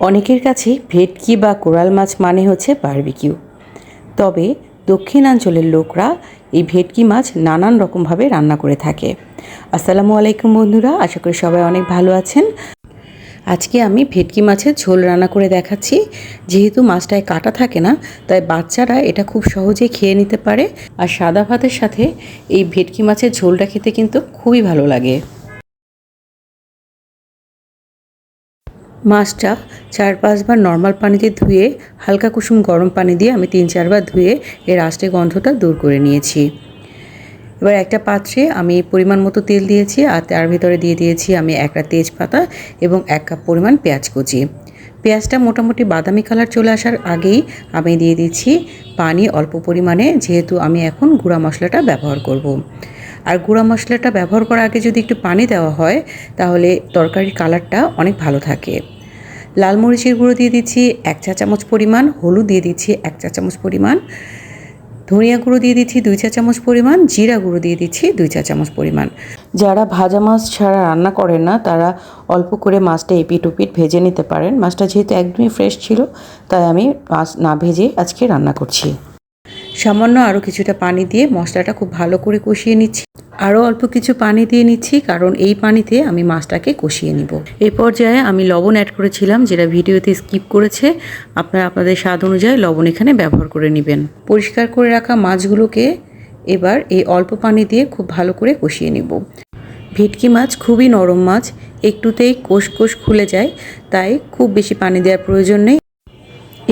অনেকের কাছে ভেটকি বা কোরাল মাছ মানে হচ্ছে বারবিকিউ। তবে দক্ষিণাঞ্চলের লোকরা এই ভেটকি মাছ নানান রকমভাবে রান্না করে থাকে। আসসালামু আলাইকুম বন্ধুরা, আশা করি সবাই অনেক ভালো আছেন। আজকে আমি ভেটকি মাছের ঝোল রান্না করে দেখাচ্ছি। যেহেতু মাছটায় কাটা থাকে না, তাই বাচ্চারা এটা খুব সহজে খেয়ে নিতে পারে। আর সাদা ভাতের সাথে এই ভেটকি মাছের ঝোলটা খেতে কিন্তু খুবই ভালো লাগে। মাছটা চার পাঁচবার নর্মাল পানিতে ধুয়ে, হালকা কুসুম গরম পানি দিয়ে আমি তিন চারবার ধুয়ে এর আষ্টে গন্ধটা দূর করে নিয়েছি এবার একটা পাত্রে আমি পরিমাণ মতো তেল দিয়েছি আর তার ভিতরে দিয়ে দিয়েছি আমি একটা তেজপাতা এবং এক কাপ পরিমাণ পেঁয়াজ কুচি পেঁয়াজটা মোটামুটি বাদামি কালার চলে আসার আগেই আমি দিয়ে দিচ্ছি পানি অল্প পরিমাণে, যেহেতু আমি এখন গুঁড়া মশলাটা ব্যবহার করব। আর গুঁড়া মশলাটা ব্যবহার করার আগে যদি একটু পানি দেওয়া হয়, তাহলে তরকারির কালারটা অনেক ভালো থাকে। লাল মরিচের গুঁড়ো দিয়ে দিচ্ছি এক চা চামচ পরিমাণ, হলুদ দিয়ে দিচ্ছি এক চা চামচ পরিমাণ, ধনিয়া গুঁড়ো দিয়ে দিচ্ছি দুই চা চামচ পরিমাণ, জিরা গুঁড়ো দিয়ে দিচ্ছি দুই চা চামচ পরিমাণ। যারা ভাজা মাছ ছাড়া রান্না করেন না, তারা অল্প করে মাছটা এপিট উপিট ভেজে নিতে পারেন। মাছটা যেহেতু একদমই ফ্রেশ ছিল, তাই আমি মাছ না ভেজে আজকে রান্না করছি। সামান্য আরও কিছুটা পানি দিয়ে মশলাটা খুব ভালো করে কষিয়ে নিচ্ছি। আরও অল্প কিছু পানি দিয়ে নিচ্ছি, কারণ এই পানিতে আমি মাছটাকে কষিয়ে নিব। এই পর্যায়ে আমি লবণ অ্যাড করেছিলাম, যেটা ভিডিওতে স্কিপ করেছে। আপনারা আপনাদের স্বাদ অনুযায়ী লবণ এখানে ব্যবহার করে নেবেন। পরিষ্কার করে রাখা মাছগুলোকে এবার এই অল্প পানি দিয়ে খুব ভালো করে কষিয়ে নিব। ভেটকি মাছ খুবই নরম মাছ, একটুতেই কোষ কোষ খুলে যায়, তাই খুব বেশি পানি দেওয়ার প্রয়োজন নেই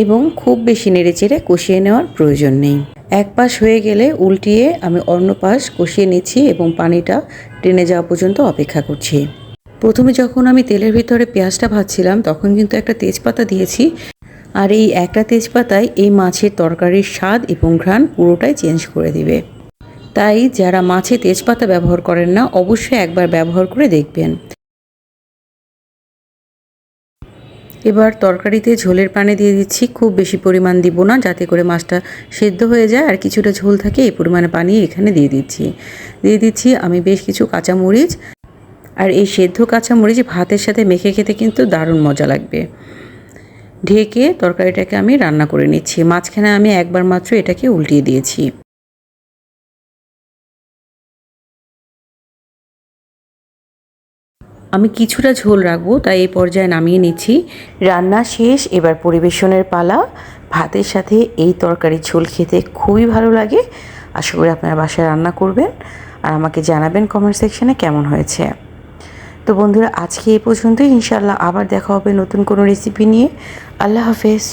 এবং খুব বেশি নেড়েচেড়ে কষিয়ে নেওয়ার প্রয়োজন নেই। এক পাশ হয়ে গেলে উল্টিয়ে আমি অন্য পাশ কষিয়ে নিচ্ছি এবং পানিটা টেনে যাওয়া পর্যন্ত অপেক্ষা করছি। প্রথমে যখন আমি তেলের ভিতরে পেঁয়াজটা ভাজছিলাম, তখন কিন্তু একটা তেজপাতা দিয়েছি। আর এই একটা তেজপাতায় এই মাছের তরকারির স্বাদ এবং ঘ্রাণ পুরোটাই চেঞ্জ করে দিবে। তাই যারা মাছে তেজপাতা ব্যবহার করেন না, অবশ্যই একবার ব্যবহার করে দেখবেন। এবার তরকারিতে ঝোলের পানে দিয়ে দিচ্ছি। খুব বেশি পরিমাণ দিব না, যাতে করে মাছটা সেদ্ধ হয়ে যায়। আর কিছুটা ঝোল থাকে, এই পরিমাণে পানি এখানে দিয়ে দিচ্ছি। দিয়ে দিচ্ছি আমি বেশ কিছু কাঁচামরিচ। আর এই সেদ্ধ কাঁচামরিচ ভাতের সাথে মেখে খেতে কিন্তু দারুণ মজা লাগবে। ঢেকে তরকারিটাকে আমি রান্না করে নিচ্ছি। মাঝখানে আমি একবার মাত্র এটাকে উল্টিয়ে দিয়েছি। আমি কিছুটা ঝোল রাখব, তাই এই পর্যায়ে নামিয়ে নিচ্ছি। রান্না শেষ, এবার পরিবেশনের পালা। ভাতের সাথে এই তরকারি ঝোল খেতে খুবই ভালো লাগে। আশা করি আপনারা বাসায় রান্না করবেন। আর আমাকে জানাবেন কমেন্ট সেকশনে কেমন হয়েছে। তো বন্ধুরা, আজকে এই পর্যন্তই। ইনশাল্লাহ আবার দেখা হবে নতুন কোনো রেসিপি নিয়ে। আল্লাহ হাফেজ।